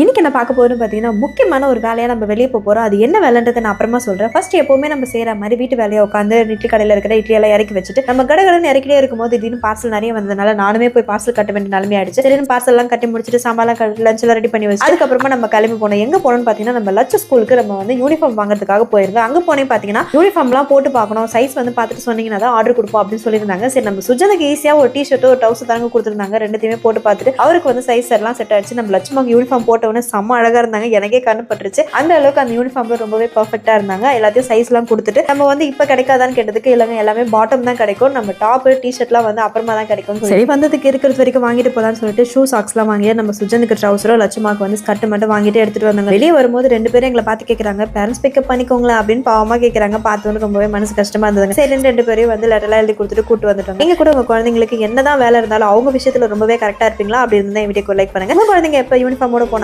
இன்றைக்கி என்ன பார்க்க போறோம்னு பார்த்தீங்கன்னா முக்கியமான ஒரு வேலையாக நம்ம வெளியே போக போகிறோம் அது என்ன வேலைன்றதை நான் அப்புறமா சொல்கிறேன் ஃபர்ஸ்ட் எப்போவுமே நம்ம செய்கிற மாதிரி வீட்டு வேலையை உட்காந்து இட்லி கடையில் இருக்கிற இட்லியெல்லாம் இறக்கி வச்சுட்டு நம்ம கடகடன்னு இறக்கிட்டே இருக்கும்போது திடீர்னு பார்சல் நிறைய வந்ததுனால நானுமே போய் பார்சல் கட்ட வேண்டிய நிலைமை ஆயிடுச்சு. திடீர்னு பார்சல்லாம் கட்டி முடிச்சுட்டு சாம்பார்லாம் கட்டி லஞ்ச் ரெடி பண்ணி வச்சு அதுக்கப்புறமா நம்ம கிளம்பி போனோம். எங்கே போனோம்னு பார்த்தீங்கன்னா நம்ம லட்ச ஸ்கூலுக்கு நம்ம வந்து யூனிஃபார்ம் வாங்குறதுக்காக போயிருந்தோம். அங்கே போனே பார்த்தீங்கன்னா யூனிஃபார்ம்லாம் போட்டு பார்க்கணும். சைஸ் வந்து பார்த்துட்டு சொன்னீங்கன்னா தான் ஆர்டர் கொடுப்போம் அப்படின்னு சொல்லியிருந்தாங்க. சரி நம்ம சுஜனுக்கு ஈஸியாக ஒரு டிஷர்ட்டு ஒரு டவுசர் தாங்க கொடுத்துருந்தாங்க. ரெண்டுத்தையுமே போட்டு பார்த்துட்டு அவருக்கு வந்து சைஸ் எல்லாம் செட் ஆயிடுச்சு. நம்ம லட்சமாக யூனிஃபார்ம் போட்டு போட்டவொடனே செம்ம அழகா இருந்தாங்க. எனக்கே கண்ணுப்பட்டுருச்சு அந்த அளவுக்கு அந்த யூனிஃபார்ம்ல ரொம்பவே பர்ஃபெக்டா இருந்தாங்க. எல்லாத்தையும் சைஸ்லாம் கொடுத்துட்டு நம்ம வந்து இப்போ கிடைக்காதான்னு கேட்டதுக்கு இல்லைங்க எல்லாமே பாட்டம் தான் கிடைக்கும். நம்ம டாப் டிஷர்ட்லாம் வந்து அப்புறமா தான் கிடைக்கும் சரி வந்ததுக்கு இருக்கிறது வரைக்கும் வாங்கிட்டு போலாம்னு சொல்லிட்டு ஷூ சாக்ஸ்லாம் வாங்கி நம்ம சுஜனுக்கு ட்ரௌசரோ லட்சுமாக்கு வந்து ஸ்கர்ட் மட்டும் வாங்கிட்டு எடுத்துட்டு வந்தாங்க. வெளியே வரும்போது ரெண்டு பேரும் எங்களை பார்த்து கேட்குறாங்க பேரண்ட்ஸ் பிக்கப் பண்ணிக்கோங்களேன் அப்படின்னு பாவமா கேட்குறாங்க பார்த்தோன்னு ரொம்பவே மனசு கஷ்டமா இருந்ததுங்க. சரி ரெண்டு பேரையும் வந்து லெட்டர்லாம் எழுதி கொடுத்துட்டு கூட்டு வந்துட்டோம் நீங்க கூட உங்க குழந்தைங்களுக்கு என்னதான் வேலை இருந்தாலும் அவங்க விஷயத்துல ரொம்பவே கரெக்டா இருப்பீங்களா? அப்படி என் வீடியோக்கு லைக் பண்ணுங்க. உங்க குழந்தைங்க எப்போ யூனிஃபார்மோட போனாங்க?